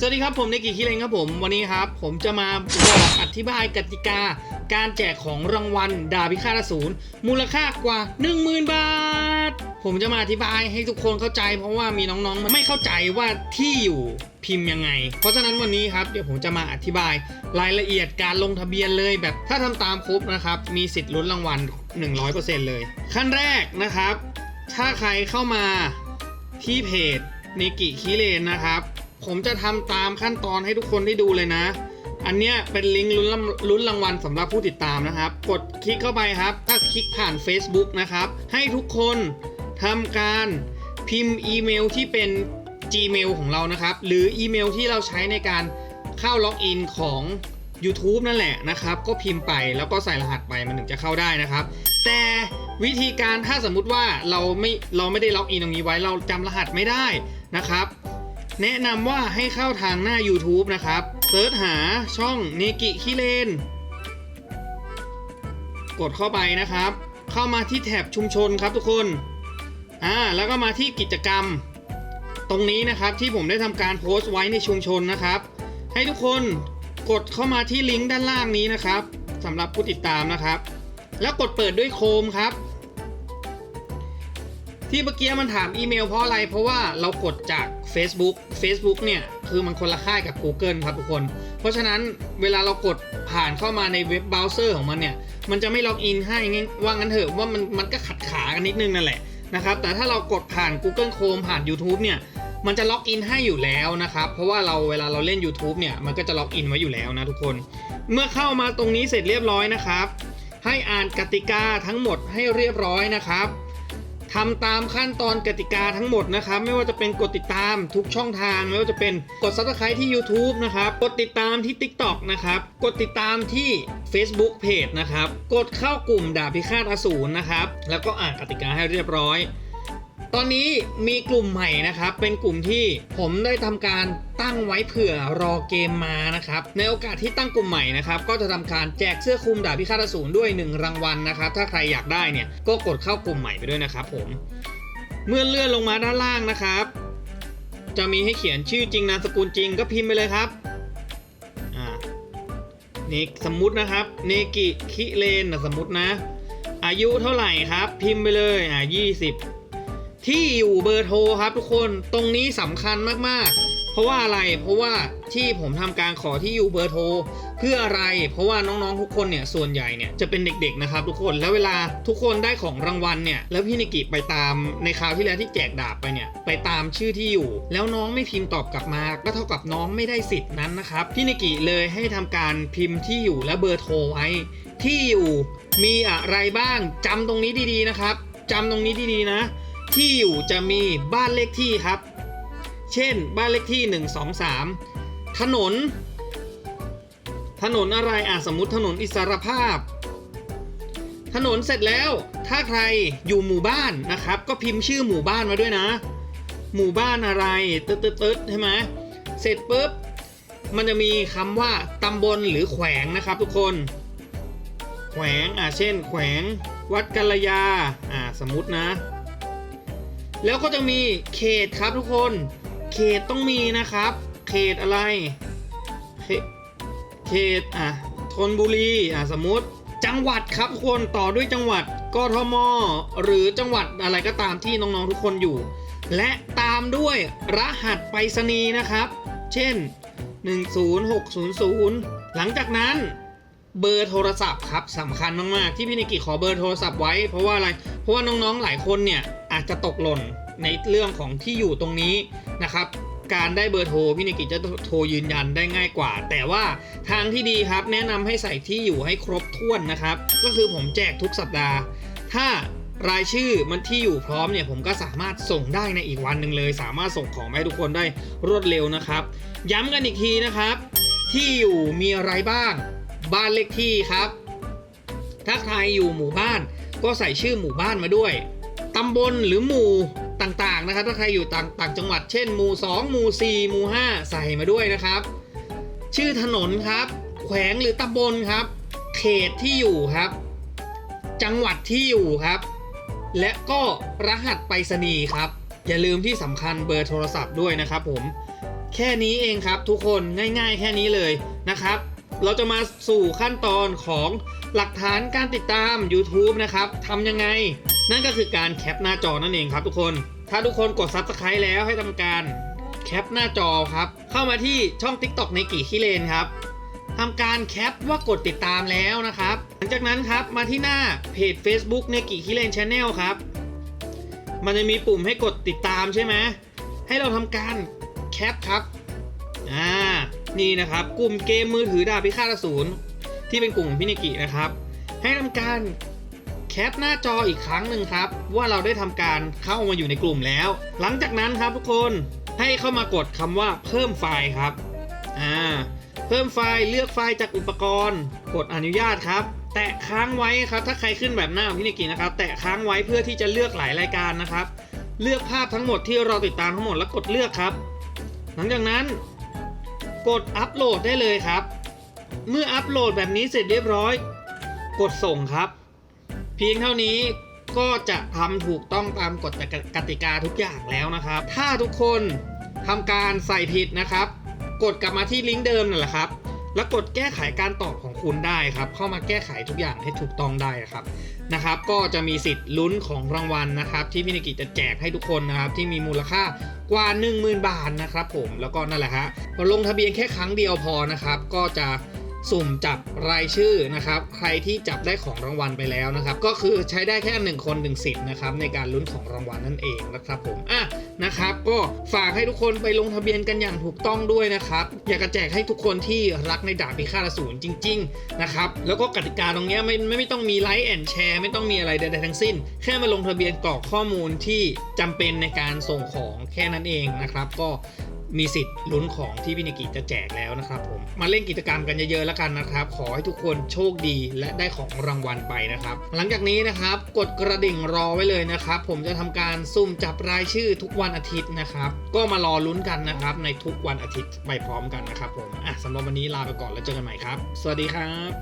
สวัสดีครับผมเนกิคิเลงครับผมวันนี้ครับผมจะมาบอกอธิบายกติกา การแจกของรางวัลดาบพิฆาตอสูรมูลค่ากว่า 10,000 บาท ผมจะมาอธิบายให้ทุกคนเข้าใจ เพราะว่ามีน้องๆมันไม่เข้าใจว่าที่อยู่พิมพ์ยังไง เพราะฉะนั้นวันนี้ครับเดี๋ยวผมจะมาอธิบายรายละเอียดการลงทะเบียนเลยแบบถ้าทำตามครบนะครับมีสิทธิ์ลุ้นรางวัล 100%เลย ขั้นแรกนะครับ ถ้าใครเข้ามาที่เพจเนกิคิเลนนะครับ ผมจะทำตามขั้นตอนให้ทุกคนได้ดูเลยนะ อันเนี้ยเป็นลิงก์ลุ้นรางลุ้นรางวัลสำหรับผู้ติดตามนะครับ กดคลิกเข้าไปครับ ถ้าคลิกผ่าน Facebook นะครับ ให้ทุกคนทำการพิมพ์อีเมลที่เป็น Gmail ของเรานะครับ หรืออีเมลที่เราใช้ในการเข้าล็อกอินของ YouTube นั่นแหละนะครับ ก็พิมพ์ไปแล้วก็ใส่รหัสไปมันถึงจะเข้าได้นะครับ แต่วิธีการถ้าสมมุติว่าเราไม่เราไม่ได้ล็อกอินตรงนี้ไว้เราจำรหัสไม่ได้นะครับ แนะนำว่าให้เข้าทางหน้า YouTube นะครับเซิร์ชหาช่องเนกิคิเลนกดเข้าไปนะครับ เข้ามาที่แถบชุมชนครับทุกคนอ่าแล้วก็มาที่กิจกรรม ตรงนี้นะครับที่ผมได้ทำการโพสต์ไว้ในชุมชนนะครับ ให้ทุกคนกดเข้ามาที่ลิงก์ด้านล่างนี้นะครับสำหรับผู้ติดตามนะครับ แล้วกดเปิดด้วยโคมครับ ที่เมื่อกี้มันถามอีเมลเพราะอะไรเพราะว่าเรากดจาก Facebook Facebook เนี่ย คือมันคนละค่ายกับ Google ครับทุกคน เพราะฉะนั้นเวลาเรากดผ่านเข้ามาในเว็บเบราว์เซอร์ของมันเนี่ย มันจะไม่ล็อกอินให้ว่างั้นเถอะว่ามันมันก็ขัดขากันนิดนึงนั่นแหละนะครับ แต่ถ้าเรากดผ่าน Google Chrome ผ่าน YouTube เนี่ยมันจะล็อกอินให้อยู่แล้วนะครับ เพราะว่าเราเวลาเราเล่น YouTube เนี่ย มันก็จะล็อกอินไว้อยู่แล้วนะทุกคน เมื่อเข้ามาตรงนี้เสร็จเรียบร้อยนะครับ ให้อ่านกติกาทั้งหมดให้เรียบร้อยนะครับ ทำตามขั้นตอนกติกาทั้งหมดนะครับ ไม่ว่าจะเป็นกดติดตามทุกช่องทาง ไม่ว่าจะเป็นกด subscribe ที่ YouTube นะครับ กดติดตามที่ TikTok นะครับ กดติดตามที่ Facebook Page นะครับ กดเข้ากลุ่มดาบพิฆาตอสูรนะครับ แล้วก็อ่านกติกาให้เรียบร้อย ตอนนี้มีกลุ่มใหม่นะครับ เป็นกลุ่มที่ผมได้ทำการตั้งไว้เผื่อรอเกมมานะครับ ในโอกาสที่ตั้งกลุ่มใหม่นะครับ ก็จะทำการแจกเสื้อคลุมดาบพิฆาตอสูรด้วย 1 รางวัลนะครับ ถ้าใครอยากได้เนี่ยก็กดเข้ากลุ่มใหม่ไปด้วยนะครับผม เมื่อเลื่อนลงมาด้านล่างนะครับ จะมีให้เขียนชื่อจริงนามสกุลจริงก็พิมพ์ไปเลยครับอ่านี่สมมุตินะครับเนกิคิเลนนะสมมุตินะ อายุเท่าไหร่ครับ พิมพ์ไปเลยอ่า20 ที่อยู่เบอร์โทรครับทุกคนตรงนี้สำคัญมากๆ เพราะว่าอะไรเพราะว่าที่ผมทำการขอที่อยู่เบอร์โทรเพื่ออะไร เพราะว่าน้องๆทุกคนเนี่ยส่วนใหญ่เนี่ยจะเป็นเด็กๆนะครับทุกคนแล้วเวลาทุกคนได้ของรางวัลเนี่ยแล้วพี่นิกิไปตามในคราวที่แล้วที่แจกดาบไปเนี่ยไปตามชื่อที่อยู่ แล้วน้องไม่พิมพ์ตอบกลับมา ก็เท่ากับน้องไม่ได้สิทธิ์นั้นนะครับพี่นิกิเลยให้ทำการพิมพ์ที่อยู่และเบอร์โทรไว้ ที่อยู่มีอะไรบ้างจำตรงนี้ดีๆนะครับจำตรงนี้ดีๆนะ ที่อยู่จะมีบ้านเลขที่ครับ เช่นบ้านเลขที่ 1 2 3 ถนน ถนนอะไรอะสมมติถนนอิสรภาพ ถนนเสร็จแล้วถ้าใครอยู่หมู่บ้านนะครับ ก็พิมพ์ชื่อหมู่บ้านมาด้วยนะ หมู่บ้านอะไรตึ๊ดตึ๊ดตึ๊ดใช่ไหมเสร็จปุ๊บมันจะมีคำว่าตำบลหรือแขวงนะครับทุกคน แขวงอะเช่น แขวง วัดกัลยาอะสมมตินะ แล้วก็จะมีเขตครับทุกคน เขตต้องมีนะครับ เขตอะไรเขตเขตอะธนบุรีอะสมมติ จังหวัดครับทุกคนต่อด้วยจังหวัดกทมหรือจังหวัดอะไรก็ตามที่น้องๆทุกคนอยู่ และตามด้วยรหัสไปรษณีย์นะครับ เช่น 10600 หลังจากนั้นเบอร์โทรศัพท์ครับสำคัญมากๆที่พี่นิกิขอเบอร์โทรศัพท์ไว้เพราะว่าอะไรเพราะว่าน้องๆหลายคนเนี่ย อาจจะตกหล่นในเรื่องของที่อยู่ตรงนี้นะครับการได้เบอร์โทรพี่นิกิจะโทรยืนยันได้ง่ายกว่า แต่ว่าทางที่ดีครับ แนะนำให้ใส่ที่อยู่ให้ครบถ้วนนะครับ ก็คือผมแจกทุกสัปดาห์ ถ้ารายชื่อมันที่อยู่พร้อมเนี่ยผมก็สามารถส่งได้ในอีกวันหนึ่งเลย สามารถส่งของให้ทุกคนได้รวดเร็วนะครับ ย้ำกันอีกทีนะครับ ที่อยู่มีอะไรบ้าง บ้านเลขที่ครับ ถ้าใครอยู่หมู่บ้านก็ใส่ชื่อหมู่บ้านมาด้วย ตำบลหรือหมู่ต่างๆนะครับ ถ้าใครอยู่ต่างต่างจังหวัดเช่นหมู่ 2 หมู่ 4 หมู่ 5 ใส่มาด้วยนะครับ ชื่อถนนครับ แขวงหรือตำบลครับ เขตที่อยู่ครับ จังหวัดที่อยู่ครับ และก็รหัสไปรษณีย์ครับ อย่าลืมที่สำคัญเบอร์โทรศัพท์ด้วยนะครับผมแค่นี้เองครับทุกคนง่ายๆ แค่นี้เลยนะครับ เราจะมาสู่ขั้นตอนของหลักฐานการติดตาม YouTube นะครับทำยังไง นั่นก็คือการแคปหน้าจอนั่นเองครับทุกคน ถ้าทุกคนกด Subscribe แล้วให้ทำการแคปหน้าจอครับ เข้ามาที่ช่อง TikTok ในกี่ขี้เลนครับทำการแคปว่ากดติดตามแล้วนะครับ หลังจากนั้นครับมาที่หน้าเพจ Facebook ในกี่ขี้เลน Channel ครับ มันจะมีปุ่มให้กดติดตามใช่ไหมให้เราทำการแคปครับอ่านี่นะครับ กลุ่มเกมมือถือดาบพิฆาตอสูรที่เป็นกลุ่มพี่นิกินะครับ ให้ทำการ แคปหน้าจออีกครั้งหนึ่งครับ ว่าเราได้ทำการเข้ามาอยู่ในกลุ่มแล้ว หลังจากนั้นครับทุกคนให้เข้ามากดคำว่าเพิ่มไฟล์ครับอ่าเพิ่มไฟล์เลือกไฟล์จากอุปกรณ์ กดอนุญาตครับ แตะค้างไว้ครับ ถ้าใครขึ้นแบบหน้าของพี่นิกินะครับ แตะค้างไว้เพื่อที่จะเลือกหลายรายการนะครับ เลือกภาพทั้งหมดที่เราติดตามทั้งหมดแล้วกดเลือกครับ หลังจากนั้น กดอัปโหลดได้เลยครับ เมื่ออัปโหลดแบบนี้เสร็จเรียบร้อย กดส่งครับ เพียงเท่านี้ก็จะทำถูกต้องตามกฎกติกาทุกอย่างแล้วนะครับ ถ้าทุกคนทำการใส่ผิดนะครับ กดกลับมาที่ลิงก์เดิมนั่นแหละครับ แล้วกดแก้ไขการตอบของคุณได้ครับ เข้ามาแก้ไขทุกอย่างให้ถูกต้องได้ครับนะครับ ก็จะมีสิทธิ์ลุ้นของรางวัลนะครับ ที่พี่นิกิจะแจกให้ทุกคนนะครับ ที่มีมูลค่ากว่า 10,000 บาทนะครับ ผมแล้วก็นั่นแหละฮะลงทะเบียนแค่ครั้งเดียวพอนะครับ ก็จะ สุ่มจับรายชื่อนะครับ ใครที่จับได้ของรางวัลไปแล้วนะครับ ก็คือใช้ได้แค่หนึ่งคนหนึ่งสิทธิ์นะครับในการลุ้นของรางวัลนั่นเองนะครับผมอะนะครับ ก็ฝากให้ทุกคนไปลงทะเบียนกันอย่างถูกต้องด้วยนะครับ อยากจะแจกให้ทุกคนที่รักในดาบพิฆาตอสูรจริง ๆ นะครับ แล้วก็กติกาตรงเนี้ยไม่ไม่ไม่ต้องมีไลค์แอนแชร์ไม่ต้องมีอะไรใดๆทั้งสิ้น แค่มาลงทะเบียนกรอกข้อมูลที่จำเป็นในการส่งของแค่นั้นเองนะครับ ก็ มีสิทธิ์ลุ้นของที่พี่นิกิจะแจกแล้วนะครับผมมาเล่นกิจกรรมกันเยอะๆแล้วกันนะครับ ขอให้ทุกคนโชคดีและได้ของรางวัลไปนะครับ หลังจากนี้นะครับกดกระดิ่งรอไว้เลยนะครับ ผมจะทำการซุ่มจับรายชื่อทุกวันอาทิตย์นะครับ ก็มารอลุ้นกันนะครับ ในทุกวันอาทิตย์ไปพร้อมกันนะครับผมอะสำหรับวันนี้ลาไปก่อนแล้วเจอกันใหม่ครับ สวัสดีครับ